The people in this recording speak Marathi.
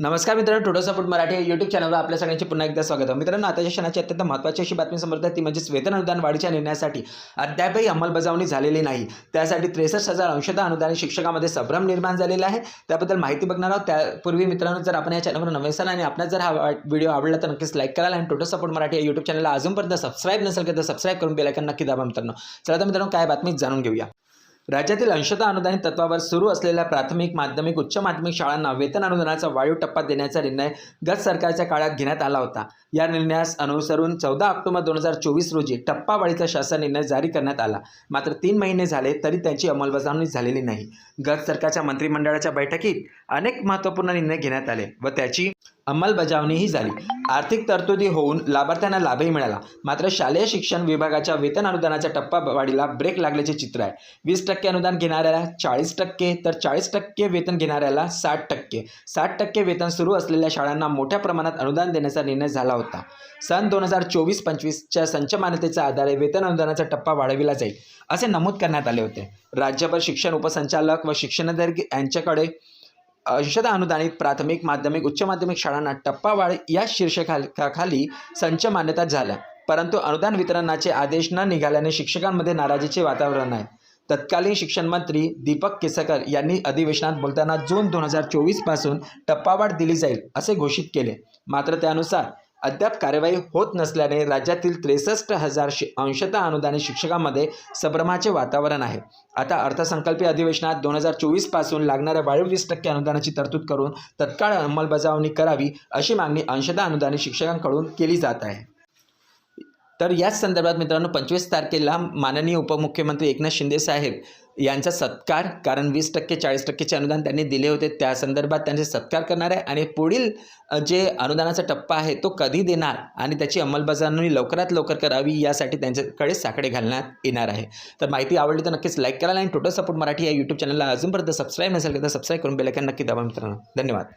नमस्कार मित्रांनो टोटो सपोर्ट मराठी यूट्यूब चॅनलवर आपल्या सगळ्यांचे पुन्हा एकदा स्वागत आहे. मित्रांनो आताच्या क्षणाची अत्यंत महत्त्वाची अशी बातमी समोर ती म्हणजेच वेतन अनुदान वाढीच्या निर्णयासाठी अद्यापही अंमलबजावणी झालेली नाही. त्यासाठी त्रेसष्ट हजार अंशतः अनुदान शिक्षकामध्ये संभ्रम निर्माण झालेला आहे. त्याबद्दल माहिती बघणार आहोत. त्यापूर्वी मित्रांनो जर आपण या चॅनलवर नवे असाल आणि आपला जर हा व्हिडिओ आवडला तर नक्कीच लाईक कराल आणि टोटो सपोर्ट मराठी या यूट्यूब चॅनलला अजूनपर्यंत सबस्क्राईब नसेल तर सबस्क्राईब करून बेलायकन नक्की दाबा मित्रांनो. चला तर मित्रांनो काय बातमी जाणून घेऊया. राज्यातील अंशतः अनुदानित तत्वावर सुरू असलेल्या प्राथमिक माध्यमिक उच्च माध्यमिक शाळांना वेतन अनुदानाचा वाढीव टप्पा देण्याचा निर्णय गत सरकारच्या काळात घेण्यात आला होता. या निर्णयास अनुसरून चौदा ऑक्टोबर दोन हजार चोवीस रोजी टप्पावाढीचा शासन निर्णय जारी करण्यात आला. मात्र तीन महिने झाले तरी त्याची अंमलबजावणी झालेली नाही. गत सरकारच्या मंत्रिमंडळाच्या बैठकीत अनेक महत्त्वपूर्ण निर्णय घेण्यात आले व त्याची अंमलबजावणीही झाली. आर्थिक तरतुदी होऊन लाभार्थ्यांना लाभही मिळाला. मात्र शालेय शिक्षण विभागाच्या वेतन अनुदानाच्या टप्पा वाढीला ब्रेक लागल्याचे चित्र आहे. वीस टक्के अनुदान घेणाऱ्याला चाळीस टक्के तर चाळीस टक्के वेतन घेणाऱ्याला साठ टक्के. साठ टक्के वेतन सुरू असलेल्या शाळांना मोठ्या प्रमाणात अनुदान देण्याचा निर्णय झाला होता. सन दोन हजार चोवीस पंचवीसच्या संचमान्यतेच्या आधारे वेतन अनुदानाचा टप्पा वाढविला जाईल असे नमूद करण्यात आले होते. राज्यभर शिक्षण उपसंचालक व शिक्षणाधिकारी यांच्याकडे अंशतः अनुदानित प्राथमिक माध्यमिक उच्च माध्यमिक शाळांना टप्पावाढ या शीर्षकाखाली संच मान्यता झाल्या. परंतु अनुदान वितरणाचे आदेश न निघाल्याने शिक्षकांमध्ये नाराजीचे वातावरण आहे. तत्कालीन शिक्षण मंत्री दीपक केसकर यांनी अधिवेशनात बोलताना जून दोन हजार चोवीसपासून टप्पावाढ दिली जाईल असे घोषित केले. मात्र त्यानुसार अद्याप कार्यवाही होत नसल्याने राज्यातील त्रेसष्ट हजार शि अंशतः अनुदानित शिक्षकांमध्ये संभ्रमाचे वातावरण आहे. आता अर्थसंकल्पीय अधिवेशनात दोन हजार चोवीसपासून लागणाऱ्या वाढीव वीस टक्के अनुदानाची तरतूद करून तत्काळ अंमलबजावणी करावी अशी मागणी अंशतः अनुदानित शिक्षकांकडून केली जात आहे. तर याच संदर्भात मित्रांनो पंचवीस तारखेला माननीय उपमुख्यमंत्री एकनाथ शिंदे साहेब यांचा सत्कार कारण वीस टक्के चाळीस टक्केचे अनुदान त्यांनी दिले होते. त्या संदर्भात त्यांचे सत्कार करणार आहे आणि पुढील जे अनुदानाचा टप्पा आहे तो कधी देणार आणि त्याची अंमलबजावणी लवकरात लवकर करावी यासाठी त्यांच्याकडे साकडे घालण्यात येणार आहे. तर माहिती आवडली तर नक्कीच लाईक करायला आणि टोटल सपोर्ट मराठी या यूट्यूब चॅनलला अजूनपर्यंत सबस्क्राईब नसेल तर सबस्क्राईब करून बेलायकन नक्की दाबा मित्रांनो. धन्यवाद.